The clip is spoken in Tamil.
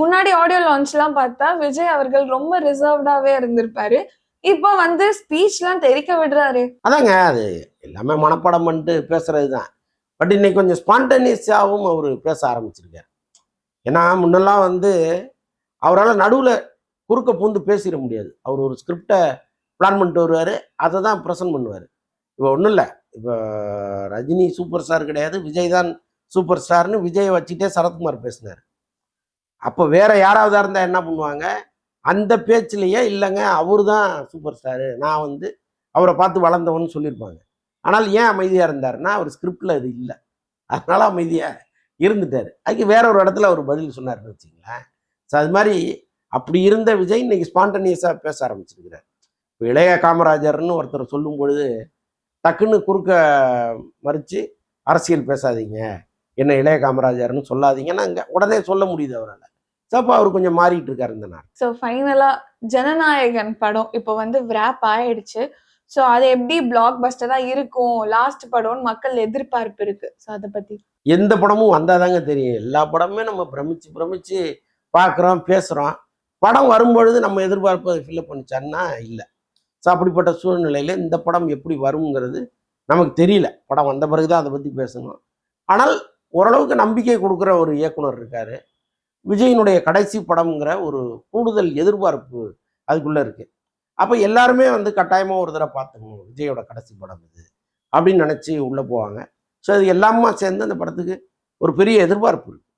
முன்னாடி ஆடியோ லான்ச்லாம் பார்த்தா விஜய் அவர்கள் ரொம்ப ரிசர்வ்டாவே இருந்திருப்பாரு. இப்போ வந்து ஸ்பீச்லாம் தெரிக்க விடுறாரு. அதாங்க அது எல்லாமே மனப்பாடம் பண்ணிட்டு பேசுறது தான் பட் இன்னைக்கு கொஞ்சம் ஸ்பான்டேனியஸாகவும் அவர் பேச ஆரம்பிச்சிருக்காரு. ஏன்னா முன்னெல்லாம் வந்து அவரால் நடுவில் குறுக்க பூந்து பேசிட முடியாது. அவர் ஒரு ஸ்கிரிப்டை பிளான் பண்ணிட்டு வருவார் அதை தான் ப்ரெசன்ட் பண்ணுவார். இப்போ ஒன்றும் இல்லை. இப்போ ரஜினி சூப்பர் ஸ்டார் கிடையாது விஜய் தான் சூப்பர் ஸ்டார்னு விஜயை வச்சுட்டே சரத்குமார் பேசினார். அப்போ வேற யாராவதா இருந்தால் என்ன பண்ணுவாங்க? அந்த பேச்சிலேயே இல்லைங்க அவர் தான் சூப்பர் ஸ்டாரு நான் வந்து அவரை பார்த்து வளர்ந்தவன்னு சொல்லியிருப்பாங்க. ஆனால் ஏன் அமைதியாக இருந்தாருன்னா அவர் ஸ்கிரிப்டில் அது இல்லை. அதனால அமைதியாக இருந்துட்டார். அதுக்கு வேற ஒரு இடத்துல அவர் பதில் சொன்னார்னு வச்சுங்களேன் ஸோ அது மாதிரி அப்படி இருந்த விஜய் இன்னைக்கு ஸ்பான்டனியஸாக பேச ஆரம்பிச்சிருக்கிறார். இப்போ இளைய காமராஜர்னு ஒருத்தர் சொல்லும் பொழுது டக்குன்னு குறுக்க மறித்து அரசியல் பேசாதீங்க. என்ன இளைய காமராஜர்னு சொல்லாதீங்கன்னா அங்கே உடனே சொல்ல முடியுது அவரால். ஸோ அப்போ அவர் கொஞ்சம் மாறிட்டு இருக்காரு இந்த நாள். ஸோ ஃபைனலா ஜனநாயகன் படம் இப்போ வந்து விராப் ஆயிடுச்சு. ஸோ அது எப்படி பிளாக் பஸ்டரா இருக்கும்? லாஸ்ட் படம்னு மக்கள் எதிர்பார்ப்பு இருக்கு. ஸோ அதை பத்தி. எந்த படமும் வந்தாதாங்க தெரியும். எல்லா படமுமே நம்ம பிரமிச்சு பிரமிச்சு பார்க்குறோம் பேசுகிறோம் படம் வரும்பொழுது நம்ம எதிர்பார்ப்பு அதை ஃபில்லப் பண்ணிச்சான்னா இல்லை. ஸோ அப்படிப்பட்ட சூழ்நிலையில் இந்த படம் எப்படி வருங்கிறது நமக்கு தெரியல. படம் வந்த பிறகு தான் அதை பற்றி பேசணும். ஆனால் ஓரளவுக்கு நம்பிக்கை கொடுக்குற ஒரு இயக்குனர் இருக்கார். விஜயினுடைய கடைசி படம்ங்கிற ஒரு கூடுதல் எதிர்பார்ப்பு அதுக்குள்ளே இருக்குது அப்போ எல்லாருமே வந்து கட்டாயமாக ஒரு தடவை பார்த்துக்கணும் விஜயோட கடைசி படம் இது அப்படின்னு நினச்சி உள்ளே போவாங்க. ஸோ அது எல்லாமே சேர்ந்து அந்த படத்துக்கு ஒரு பெரிய எதிர்பார்ப்பு இருக்குது